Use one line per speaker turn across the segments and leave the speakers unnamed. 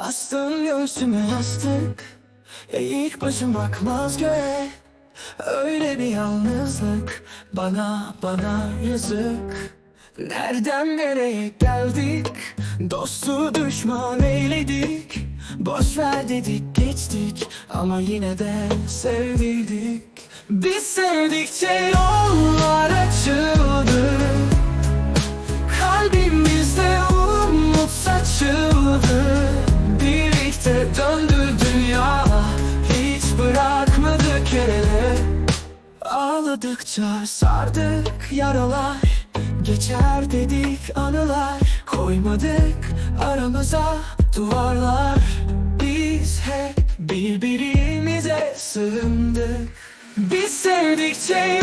Bastın göğsüme yastık. Eğik başım bakmaz göğe. Öyle bir yalnızlık. Bana bana yazık. Nereden nereye geldik? Dostu düşman eyledik. Boş ver dedik geçtik. Ama yine de sevdik Biz sevdikçe yollar Ağladıkça sardık yaralar. Geçer dedik anılar. Koymadık aramıza duvarlar. Biz hep birbirimize sığındık. Biz sevdikçe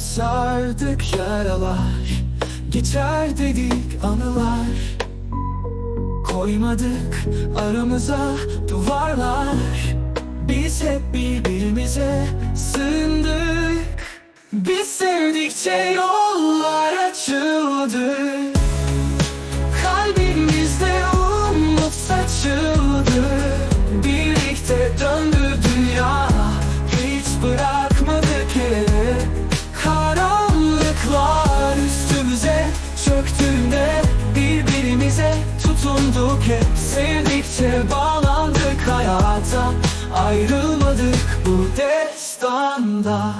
sardık yaralar Geçer dedik anılar. Koymadık aramıza duvarlar Biz hep birbirimize sığındık. Biz sevdikçe yollar açıldı tutunduk hep. Sevdikçe bağlandık hayata. Ayrılmadık bu destanda